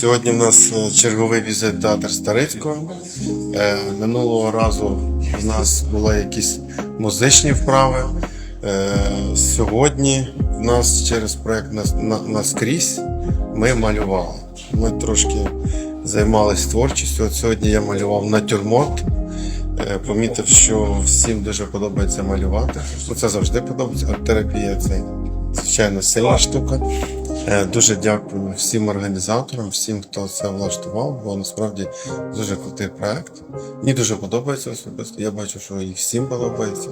Сьогодні в нас е, черговий візит театр Старицького. Е, Минулого разу в нас були якісь музичні вправи. Е, Сьогодні в нас через проект «Нас- на- Наскрізь ми малювали. Ми трошки займалися творчістю. От сьогодні я малював натюрморт. Помітив, що всім дуже подобається малювати. Це завжди подобається. Арт-терапія це звичайно сильна штука. Е, Дуже дякую всім організаторам, всім, хто це влаштував, бо насправді дуже крутий проект. Мені дуже подобається особисто. Я бачу, що і всім подобається.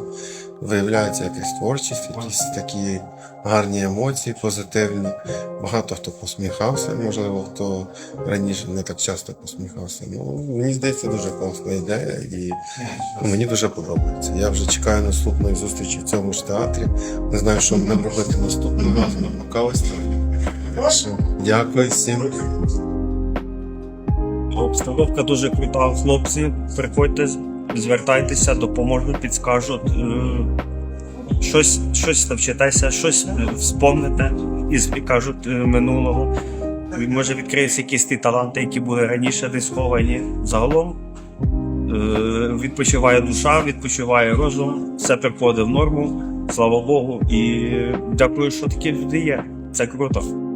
Виявляється якась творчість, якісь такі гарні емоції, позитивні. Багато хто посміхався, можливо, хто раніше не так часто посміхався. Ну, мені здається, дуже класна ідея і мені дуже подобається. Я вже чекаю наступної зустрічі в цьому ж театрі. Не знаю, що будемо робити наступного разу на покалися. Дякую всім. Обстановка дуже крута, хлопці. Приходьте, звертайтеся, допоможуть, підскажуть. Е, Щось, щось навчитеся, щось е, вспомните із кажуть е, минулого. Може відкриються якісь ті таланти, які були раніше десь сховані. Загалом відпочиває душа, відпочиває розум, все приходить в норму, слава Богу. І дякую, що такі люди є. Це круто.